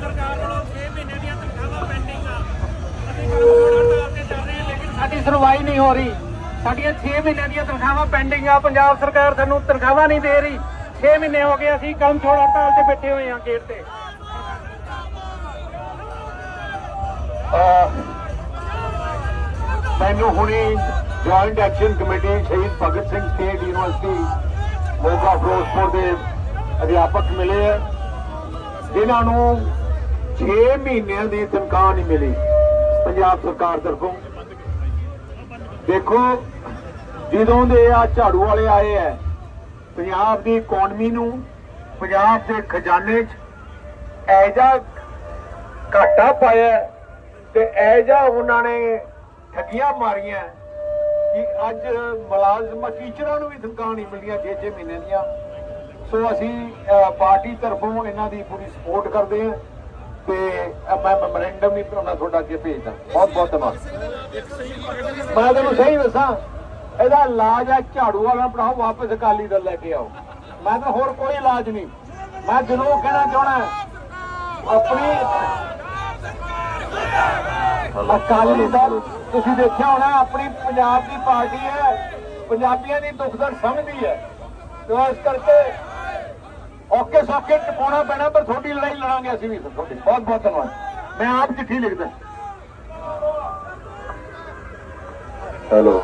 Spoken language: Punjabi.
ਸਰਕਾਰ ਵੱਲੋਂ 6 ਮਹੀਨੇ ਦੀਆਂ ਤਨਖਾਹਾਂ ਪੈਂਡਿੰਗ ਆ। ਅਸੀਂ ਕਰਮਚਾਰੀ ਹੜਤਾਲ ਤੇ ਚੱਲ ਰਹੇ ਹਾਂ, ਲੇਕਿਨ ਸਾਡੀ ਸੁਣਵਾਈ ਨਹੀਂ ਹੋ ਰਹੀ। ਸਾਡੀਆਂ 6 ਮਹੀਨਿਆਂ ਦੀਆਂ ਤਨਖਾਹਾਂ ਪੈਂਡਿੰਗ ਆ। ਪੰਜਾਬ ਸਰਕਾਰ ਸਾਨੂੰ ਤਨਖਾਹਾਂ ਨਹੀਂ ਦੇ ਰਹੀ। 6 ਮਹੀਨੇ ਹੋ ਗਏ, ਅਸੀਂ ਕੰਮ ਛੋੜ ਹੜਤਾਲ ਤੇ ਬੈਠੇ ਹੋਏ ਹਾਂ ਗੇਟ ਤੇ। ਮੈਨੂੰ ਹੁਣੀ ਜੁਆਇੰਟ ਐਕਸ਼ਨ ਕਮੇਟੀ ਸ਼ਹੀਦ ਭਗਤ ਸਿੰਘ ਸਟੇਟ ਯੂਨੀਵਰਸਿਟੀ ਮੋਗਾ ਫਿਰੋਜ਼ਪੁਰ ਦੇ ਅਧਿਆਪਕ ਮਿਲੇ ਆ। ਜਿਨ੍ਹਾਂ ਨੂੰ 6 ਮਹੀਨਿਆਂ ਦੀ ਤਨਖਾਹ ਨਹੀਂ ਮਿਲੀ ਪੰਜਾਬ ਸਰਕਾਰ ਤਰਫੋਂ। ਦੇਖੋ, ਜਦੋਂ ਦੇ ਆ ਝਾੜੂ ਵਾਲੇ ਆਏ ਆ ਪੰਜਾਬ ਦੀ ਇਕਨੋਮੀ ਨੂੰ, ਪੰਜਾਬ ਦੇ ਖਜ਼ਾਨੇ 'ਚ ਐਜਾ ਘਾਟਾ ਪਾਇਆ ਹੈ ਤੇ ਐਜਾ ਉਹਨਾਂ ਨੇ ਠੱਗੀਆਂ ਮਾਰੀਆਂ ਕਿ ਅੱਜ ਮੁਲਾਜ਼ਮ ਟੀਚਰਾਂ ਨੂੰ ਵੀ ਤਨਖਾਹ ਨਹੀਂ ਮਿਲਦੀਆਂ 6-6 ਮਹੀਨੇ ਦੀਆਂ। ਸੋ ਅਸੀਂ ਪਾਰਟੀ ਤਰਫੋਂ ਇਹਨਾਂ ਦੀ ਪੂਰੀ ਸਪੋਰਟ ਕਰਦੇ ਹਾਂ ਤੇ ਮੈਂ ਮੈਮੋਰੈਂਡਮ ਵੀ ਤੁਹਾਨੂੰ ਤੁਹਾਡਾ ਅੱਗੇ ਭੇਜਦਾ ਬਹੁਤ ਬਹੁਤ ਧੰਨਵਾਦ। ਮੈਂ ਤੁਹਾਨੂੰ ਸਹੀ ਦੱਸਾਂ, ਇਹਦਾ ਇਲਾਜ ਹੈ ਝਾੜੂ ਵਾਲਾ ਪੜਾਓ ਵਾਪਸ ਅਕਾਲੀ ਦਲ ਲੈ ਕੇ ਆਓ। ਮੈਂ ਤਾਂ ਹੋਰ ਕੋਈ ਇਲਾਜ ਨਹੀਂ। ਮੈਂ ਜ਼ਰੂਰ ਕਹਿਣਾ ਚਾਹਣਾ ਆਪਣੀ ਅਕਾਲੀ ਦਲ, ਤੁਸੀਂ ਦੇਖਿਆ ਹੋਣਾ, ਆਪਣੀ ਪੰਜਾਬ ਦੀ ਪਾਰਟੀ ਹੈ, ਪੰਜਾਬੀਆਂ ਦੀ ਦੁੱਖ ਦਰਦ ਸਮਝਦੀ ਹੈ। ਇਸ ਕਰਕੇ ਓਕੇ ਸੌਕੇ ਟਪਾਉਣਾ ਪੈਣਾ, ਪਰ ਤੁਹਾਡੀ ਲੜਾਈ ਲੜਾਂਗੇ ਅਸੀਂ ਵੀ ਤੁਹਾਡੀ। ਬਹੁਤ ਬਹੁਤ ਧੰਨਵਾਦ। ਮੈਂ ਆਪ ਚਿੱਠੀ ਲਿਖਦਾ। ਹੈਲੋ